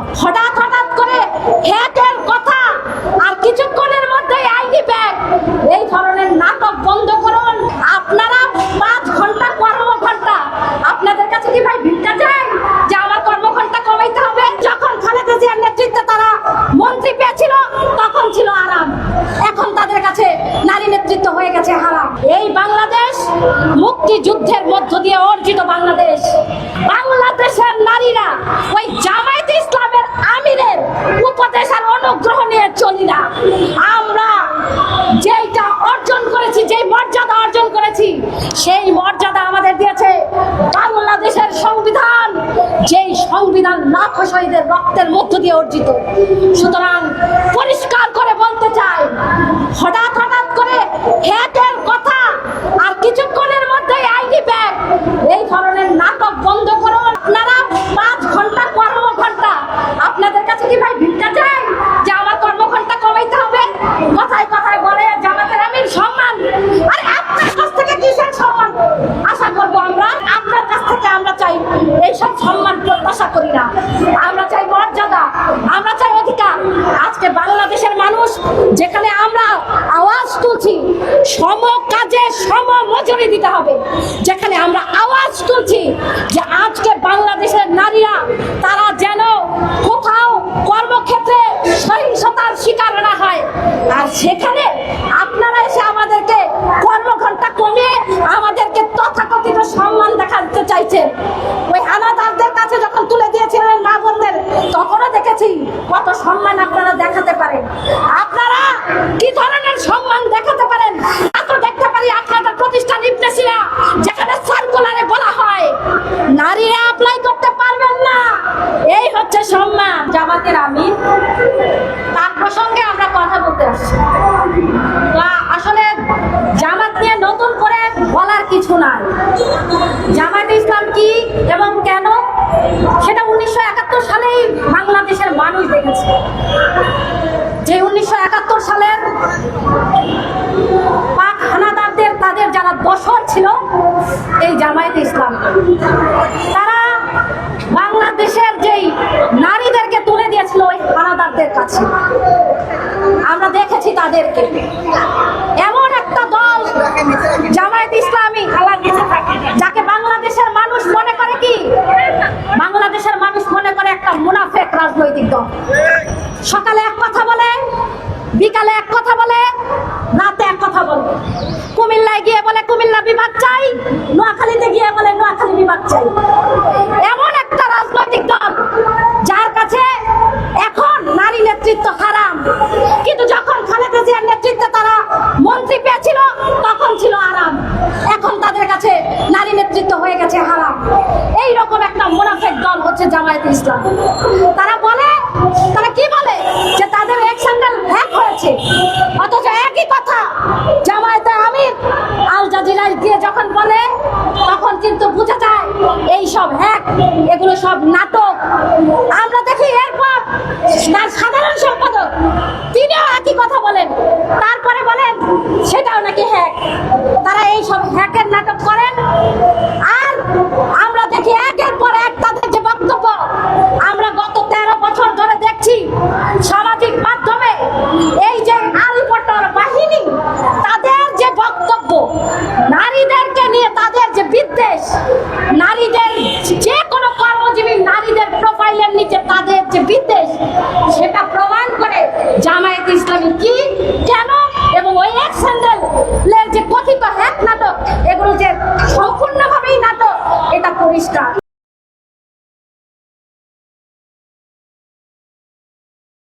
রাজনৈতিক দল হঠাৎ হঠাৎ করে হ্যাকের কথা আর কিছুক্ষণের মধ্যেই আইডি ব্যাগ এই ধরনের নাটক বন্ধ করুন আপনারা পাঁচ ঘণ্টা কর্মঘন্টা আপনাদের কাছে কি ভাই ভিক্ষা চাই যে আমার কর্মঘন্টা কমাইতে হবে যখন খালেদা জিয়ার নেতৃত্বে তারা মন্ত্রী পেয়েছিল তখন ছিল আরাম এখন তাদের কাছে নারী নেতৃত্ব হয়ে গেছে হারাম এই বাংলাদেশ মুক্তিযুদ্ধের মধ্য দিয়ে অর্জিত বাংলাদেশ। বাংলাদেশের নারীরা ওই জামায়াত ইসলামের আমিরের উপদেশ আর অনুগ্রহ নিয়ে চলি না। আমরা যেইটা অর্জন করেছি, যেই মর্যাদা অর্জন করেছি, সেই মর্যাদা আমাদের দিয়েছে বাংলাদেশের সংবিধান। যেই সংবিধান লাখো শহীদের রক্তের মধ্য দিয়ে অর্জিত। সুতরাং পরিষ্কার করে বলতে চাই হঠাৎ হঠাৎ করে হ্যাকের কথা আর কিছুক্ষণের মধ্যেই আইডি ব্যাগ এই ধরনের নাটক বন্ধ করুন। আপনারা পাঁচ ঘণ্টা কর্মঘন্টা আপনাদের কাছে কি ভাই ভিক্ষা চাই? যে আমার কর্মঘন্টা কমাইতে হবে? কথায় কথায় বলে জামাতের আমি সম্মান। আরে আপনার কাছ থেকে কিসের সম্মান? আশা করব আমরা, আপনার কাছ থেকে আমরা চাই। এইসব সম্মান প্রত্যাশা করি না। আমরা চাই মর্যাদা। আমরা চাই আজকে বাংলাদেশের মানুষ যেখানে আমরা আওয়াজ তুলছি, সম কাজে সম মজুরি দিতে হবে। যেখানে আমরা আওয়াজ তুলছি যে আজকে বাংলাদেশের নারীরা, তারা যেন কোথাও কর্মক্ষেত্রে সহিংসতার শিকার না হয় আর সেখানে আপনারা এসে আমাদেরকে কর্মঘন্টা কমিয়ে আমাদেরকে তথাকথিত সম্মান দেখাতে চাইছেন ওই হানাদারদের কাছে যখন তুলে দিয়েছিলেন মা বোনদের তখনও দেখেছি কত সম্মান আপনারা দেখাতে পারেন। আপনারা কি ধরনের সম্মান দেখাতে পারেন? তা দেখতে পারি আপনাদের প্রতিষ্ঠান ইবনেসিরা, যেখানে সার্কুলারে বলা হয়, নারীরা অ্যাপ্লাই করতে পারবেন না। এই হচ্ছে সম্মান। জামাতের আমির, তার প্রসঙ্গে আমরা কথা বলতে আসছি। আসলে জামাত নিয়ে নতুন করে বলার কিছু নাই জামাত ইসলাম কি এবং কেন সেটা উনিশশো একাত্তর সালেই বাংলাদেশের মানুষ দেখেছে যে উনিশশো একাত্তর সালের পাক হানাদারদের তাদের যারা দশর ছিল এই জামায়াত ইসলাম। তারা বাংলাদেশের যেই নারীদেরকে তুলে দিয়েছিল ওই হানাদারদের কাছে। আমরা দেখেছি তাদেরকে। এমন একটা দল জামায়াত ইসলামী যাকে বাংলাদেশের মানুষ মনে করে কি? বাংলাদেশের মানুষ মনে করে একটা মুনাফেক রাজনৈতিক দল। সকালে এক কথা বলে, বিকালে এক কথা বলে রাতে এক কথা বলে কুমিল্লায় গিয়ে বলে, কুমিল্লা বিভাগ চাই, নোয়াখালীতে গিয়ে বলে, নোয়াখালী বিভাগ চাই। এমন একটা রাজনৈতিক দল, যার কাছে এখন নারী নেতৃত্ব হারাম। কিন্তু যখন খালেদা জিয়ার নেতৃত্বে তারা মন্ত্রী পেয়েছিল, তখন ছিল আরাম এখন তাদের কাছে নারী নেতৃত্ব হয়ে গেছে হারাম। এই রকম একটা মুনাফেক দল হচ্ছে জামায়াত ইসলাম। তারা বলে, তারা কি বলে? যে তাদের এক স্যান্ডেল হ্যাক হয়েছে। অথচ একই কথা, জামায়াতে আমির আল জাজিরায় গিয়ে যখন বলে, তখন কিন্তু বোঝা যায় এই সব হ্যাক এগুলো সব নাটক। আমরা দেখি এরপর তার সাধারণ সম্পাদক, তিনিও একই কথা বলেন। তারপরে বলেন, সেটাও নাকি হ্যাক তারা এই সব হ্যাকের নাটক করেন। আর আমরা দেখি একের পর এক তাদের যে বক্তব্য, আমরা গত তেরো বছর ধরে দেখছি সামাজিক মাধ্যমে এই যে আলপটর বাহিনী, তাদের যে বক্তব্য নারীদেরকে নিয়ে তাদের যে বিদ্বেষ, নারীদের যে কোনো কর্মজীবী নারীদের প্রোফাইলের নিচে তাদের যে বিদ্বেষ, সেটা প্রমাণ করে জামায়াত ইসলামী কি, কেন এবং ওই এক স্যান্ডেলের যে কথিত হ্যাক নাটক, এগুলো যে সম্পূর্ণভাবেই নাটক, এটা পরিষ্কার।